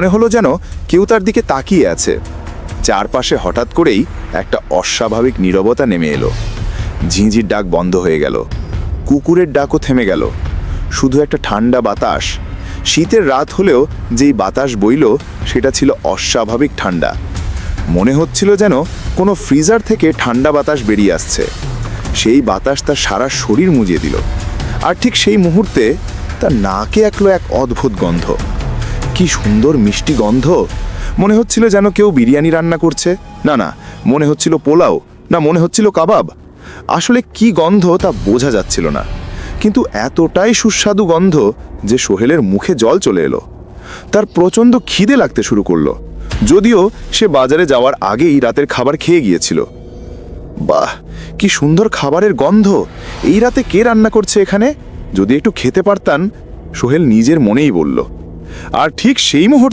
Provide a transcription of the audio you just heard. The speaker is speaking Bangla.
মনে হলো যেন কেউ তার দিকে তাকিয়ে আছে। চারপাশে হঠাৎ করেই একটা অস্বাভাবিক নীরবতা নেমে এলো। ঝিঁঝির ডাক বন্ধ হয়ে গেল। কুকুরের ডাকও থেমে গেল। শুধু একটা ঠান্ডা বাতাস। শীতের রাত হলেও যেই বাতাস বইল, সেটা ছিল অস্বাভাবিক ঠান্ডা। মনে হচ্ছিল যেন কোনো ফ্রিজার থেকে ঠান্ডা বাতাস বেরিয়ে আসছে। সেই বাতাস তার সারা শরীর মুজিয়ে দিল। আর ঠিক সেই মুহূর্তে তার নাকে একলো এক অদ্ভুত গন্ধ। কি সুন্দর মিষ্টি গন্ধ। মনে হচ্ছিল যেন কেউ বিরিয়ানি রান্না করছে। না না, মনে হচ্ছিল পোলাও, না, মনে হচ্ছিল কাবাব। আসলে কি গন্ধ তা বোঝা যাচ্ছিল না। কিন্তু এতটাই সুস্বাদু গন্ধ যে সোহেলের মুখে জল চলে এলো। তার প্রচণ্ড খিদে লাগতে শুরু করল। যদিও সে বাজারে যাওয়ার আগেই রাতের খাবার খেয়ে গিয়েছিল। বাহ, কি সুন্দর খাবারের গন্ধ। এই রাতে কে রান্না করছে এখানে? যদি একটু খেতে পারতান, সোহেল নিজের মনেই বলল। আর ঠিক সেই মুহূর্তে